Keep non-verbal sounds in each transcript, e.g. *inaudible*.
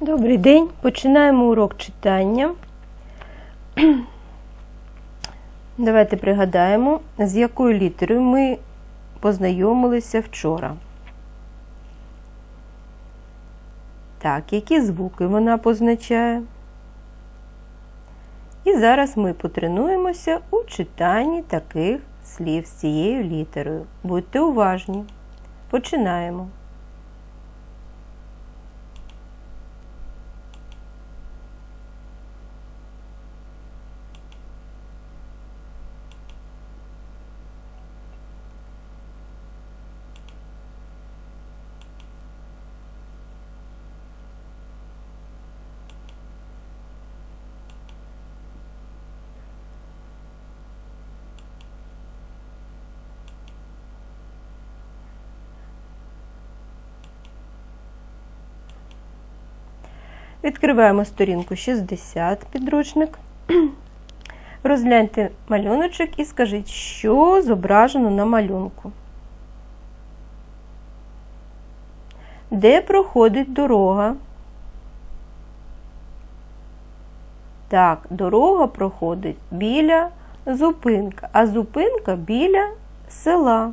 Добрий день. Починаємо урок читання. Давайте пригадаємо, з якою літерою ми познайомилися вчора. Так, які звуки вона позначає. І зараз ми потренуємося у читанні таких слів з цією літерою. Будьте уважні. Починаємо. Відкриваємо сторінку 60 підручник. *clears throat* Розгляньте малюночок і скажіть, що зображено на малюнку. Де проходить дорога? Так, дорога проходить біля зупинка, а зупинка біля села.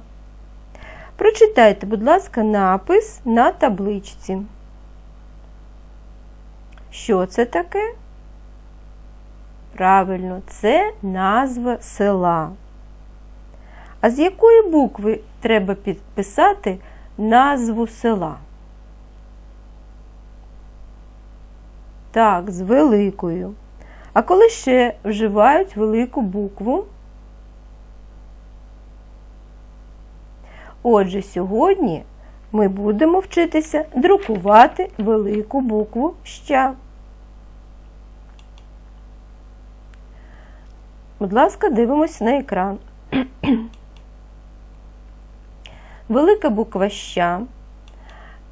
Прочитайте, будь ласка, напис на табличці. Що це таке? Правильно, це назва села. А з якої букви треба підписати назву села? Так, з великою. А коли ще вживають велику букву? Отже, сьогодні ми будемо вчитися друкувати велику букву ща. Будь ласка, дивимось на екран. *clears throat* Велика буква ща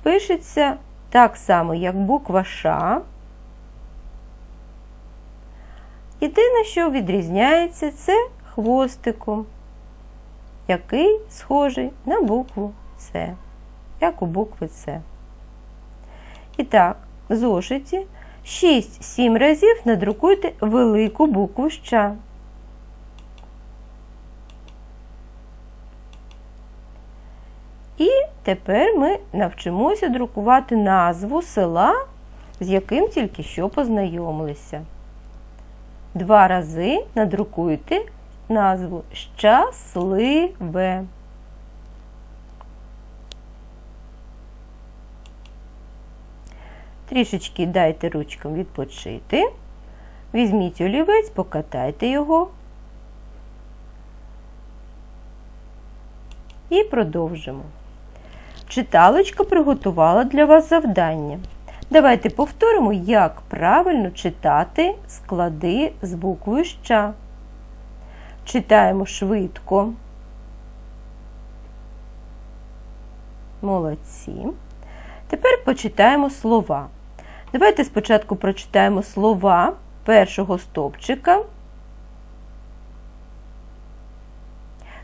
пишеться так само, як буква Ш. Єдине, що відрізняється, це хвостиком, який схожий на букву С, як у букви С. І так, зошиті 6-7 разів надрукуйте велику букву Щ. І тепер ми навчимося друкувати назву села, з яким тільки що познайомилися. Два рази надрукуйте назву щасливе. Трішечки дайте ручкам відпочити. Візьміть олівець, покатайте його. І продовжимо. Читалочка приготувала для вас завдання. Давайте повторимо, як правильно читати склади з буквою Щ. Читаємо швидко. Молодці. Тепер почитаємо слова. Давайте спочатку прочитаємо слова першого стовпчика.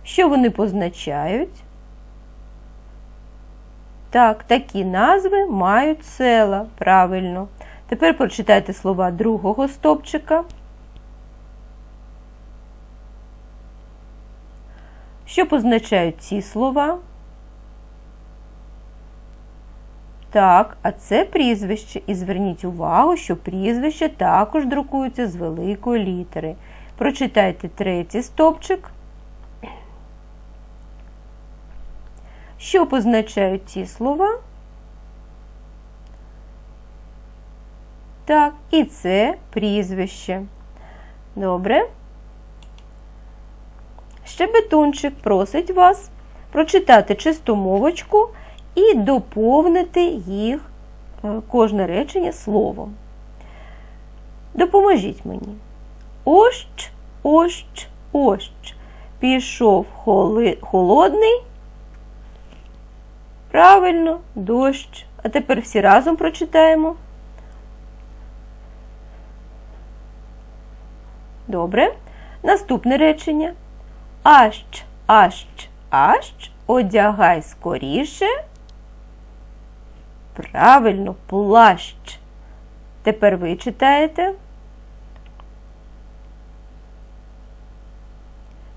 Що вони позначають? Так, такі назви мають села. Правильно. Тепер прочитайте слова другого стовпчика. Що позначають ці слова? Так, а це прізвище. І зверніть увагу, що прізвище також друкуються з великої літери. Прочитайте третій стовпчик. Що позначають ці слова? Так, і це прізвище. Добре. Щебетунчик просить вас прочитати чистомовочку і доповнити їх е, кожне речення словом. Допоможіть мені. Ощ, ощ, ощ. Пішов холодний. Правильно, дощ. А тепер всі разом прочитаємо. Добре. Наступне речення. Ащ, ащ, ащ, одягай скоріше. Правильно, плащ. Тепер ви читаєте.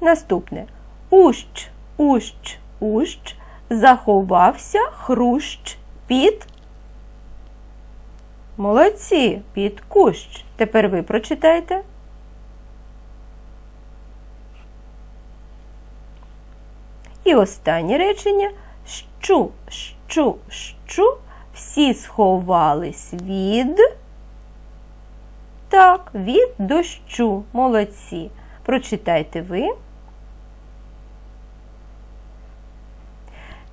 Наступне. Ущ, ущ, ущ, заховався хрущ під. Молодці, під кущ. Тепер ви прочитайте. І останнє речення. Щу, щу, щу, всі сховались від. Так, від дощу. Молодці. Прочитайте ви.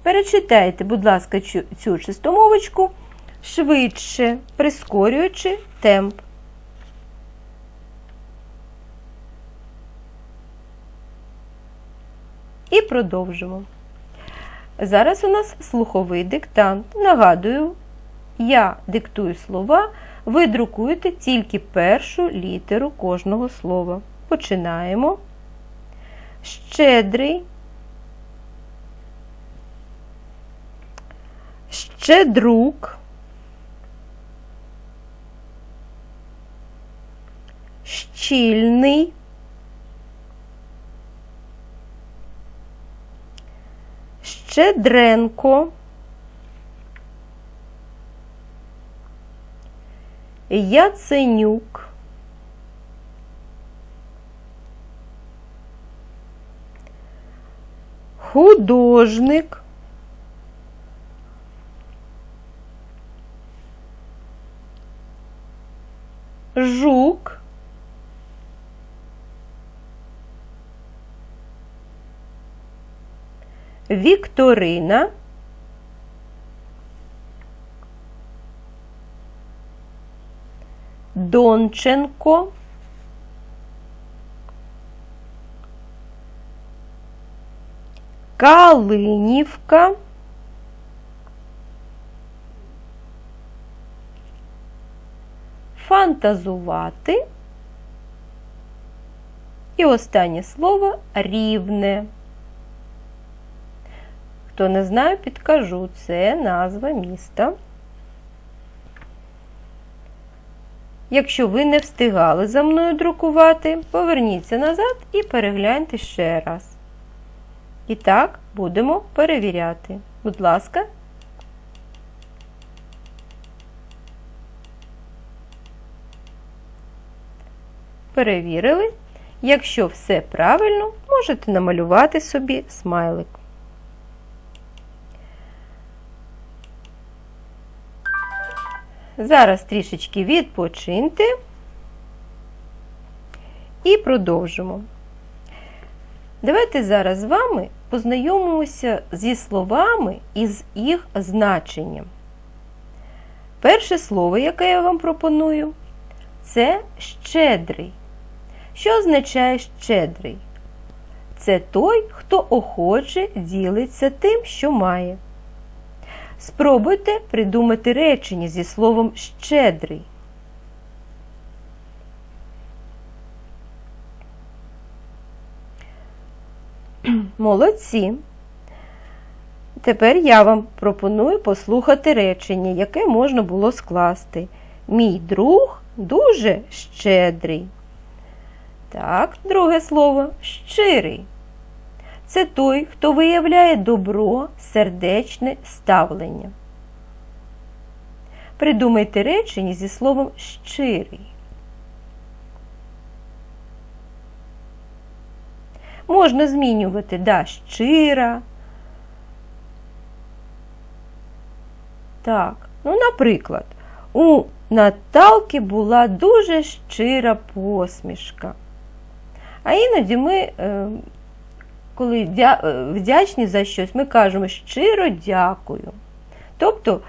Перечитайте, будь ласка, цю, чистомовочку швидше, прискорюючи темп. І продовжимо. Зараз у нас слуховий диктант. Нагадую, я диктую слова, ви друкуєте тільки першу літеру кожного слова. Починаємо. Щедрий. Щедрук. Щільний. Щедренко. Яценюк. Художник. Жук. Вікторина. Донченко. Калинівка. Фантазувати. І останнє слово рівне. Хто не знає, підкажу. Це назва міста. Якщо ви не встигали за мною друкувати, поверніться назад і перегляньте ще раз. І так, будемо перевіряти. Будь ласка. Перевірили. Якщо все правильно, можете намалювати собі смайлик. Зараз трішечки відпочиньте і продовжимо. Давайте зараз з вами познайомимося зі словами і з їх значенням. Перше слово, яке я вам пропоную, це щедрий. Що означає щедрий? Це той, хто охоче ділиться тим, що має. Спробуйте придумати речення зі словом щедрий. *clears throat* Молодці. Тепер я вам пропоную послухати речення, яке можна було скласти. Мій друг дуже щедрий. Так, друге слово щирий. Це той, хто виявляє добро, сердечне ставлення. Придумайте речення зі словом щирий. Можна змінювати да, щира. Так, ну, наприклад, у Наталки була дуже щира посмішка. А іноді ми, е, коли вдячні за щось, ми кажемо щиро дякую. Тобто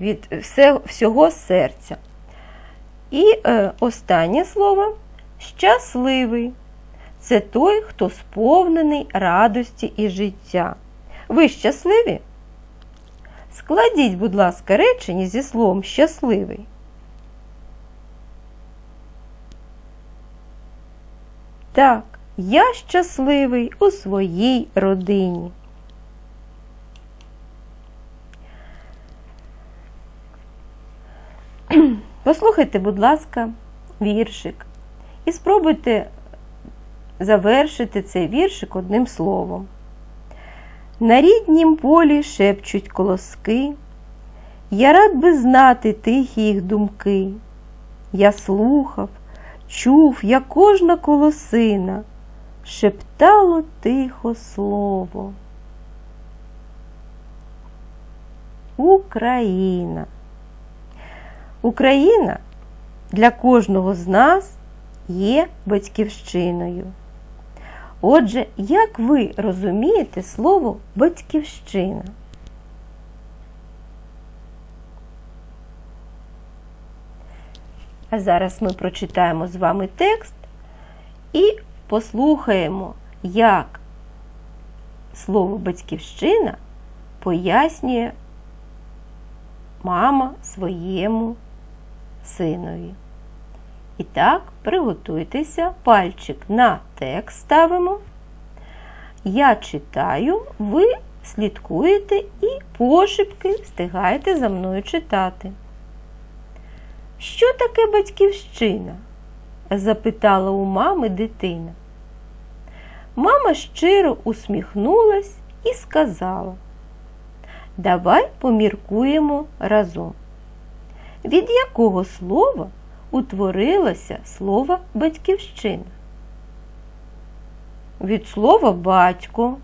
від всього серця. І е, останнє слово щасливий. Це той, хто сповнений радості і життя. Ви щасливі? Складіть, будь ласка, речення зі словом щасливий. Так, я щасливий у своїй родині. *clears throat* Послухайте, будь ласка, віршик і спробуйте завершити цей віршик одним словом. На ріднім полі шепчуть колоски, я рад би знати тихі їх думки. Я слухав, чув, як кожна колосина шептало тихо слово. Україна. Україна для кожного з нас є батьківщиною. Отже, як ви розумієте слово батьківщина? А зараз ми прочитаємо з вами текст і послухаємо, як слово батьківщина пояснює мама своєму синові. І так, приготуйтеся, пальчик на текст ставимо. Я читаю, ви слідкуєте і пошепки встигаєте за мною читати. Що таке батьківщина? запитала у мами дитина. Мама щиро усміхнулась і сказала: Давай поміркуємо разом. Від якого слова утворилося слово батьківщина? Від слова батько,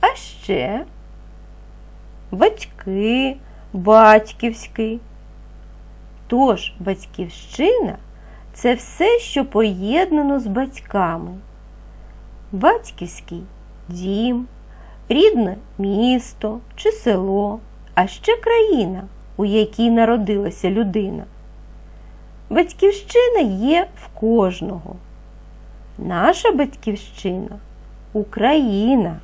а ще батьки, батьківський. Тож батьківщина це все, що поєднано з батьками. Батьківський дім, рідне місто чи село, а ще країна, у якій народилася людина. Батьківщина є в кожного. Наша батьківщина Україна.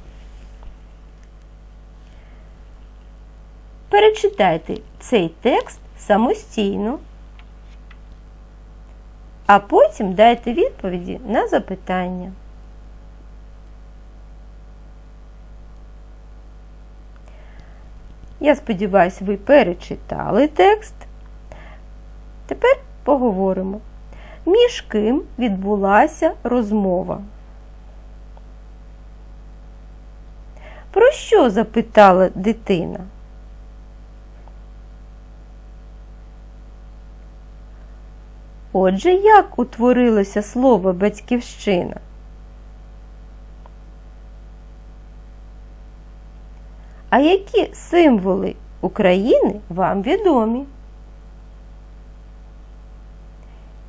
Перечитайте цей текст самостійно, а потім дайте відповіді на запитання. Я сподіваюся, ви перечитали текст. Тепер поговоримо, між ким відбулася розмова. Про що запитала дитина? Отже, як утворилося слово батьківщина? А які символи України вам відомі?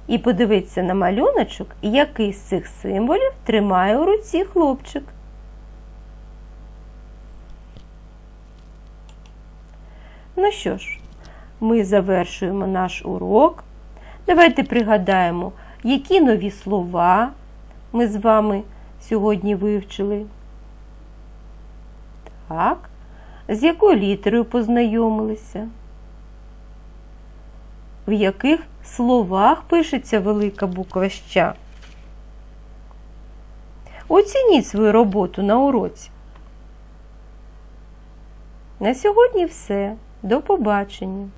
І подивіться на малюночок, який з цих символів тримає у руці хлопчик. Ну що ж, ми завершуємо наш урок. Давайте пригадаємо, які нові слова ми з вами сьогодні вивчили. Так, з якою літерою познайомилися? В яких словах пишеться велика буква ща? Оцініть свою роботу на уроці. На сьогодні все. До побачення!